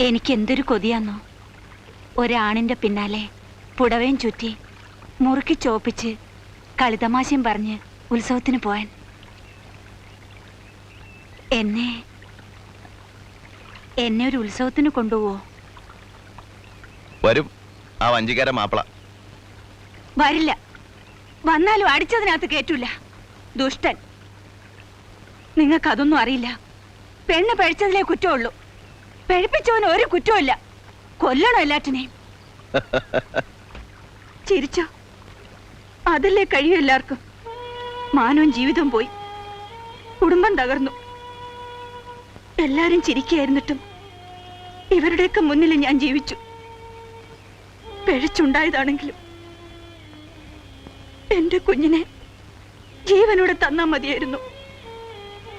എനിക്ക് എന്തൊരു കൊതിയാന്നോ? ഒരാണിന്റെ പിന്നാലെ പുടവയും ചുറ്റി മുറുക്കി ചോപ്പിച്ച് കളിതമാശയും പറഞ്ഞ് ഉത്സവത്തിന് പോവാൻ. എന്നെ എന്നെ ഒരു ഉത്സവത്തിന് കൊണ്ടുപോവോ? വരും. ആ വഞ്ചിക്കാര മാപ്പിള. വരില്ല. വന്നാലും അടിച്ചതിനകത്ത് കേറ്റൂല. ദുഷ്ടൻ. നിങ്ങൾക്കതൊന്നും അറിയില്ല. പെണ്ണ് പഴിച്ചതിലേ കുറ്റമുള്ളൂ. പഴിപ്പിച്ചവന് ഒരു കുറ്റമില്ല കൊല്ലണോ എല്ലാറ്റിനെയും. ചിരിച്ചോ? അതല്ലേ കഴിയൂ എല്ലാവർക്കും. മാനവും ജീവിതവും പോയി. കുടുംബം തകർന്നു. എല്ലാരും ചിരിക്കായിരുന്നിട്ടും ഇവരുടെയൊക്കെ മുന്നിൽ ഞാൻ ജീവിച്ചു. പിഴച്ചുണ്ടായതാണെങ്കിലും എന്റെ കുഞ്ഞിനെ ജീവനോടെ തന്നാ മതിയായിരുന്നു.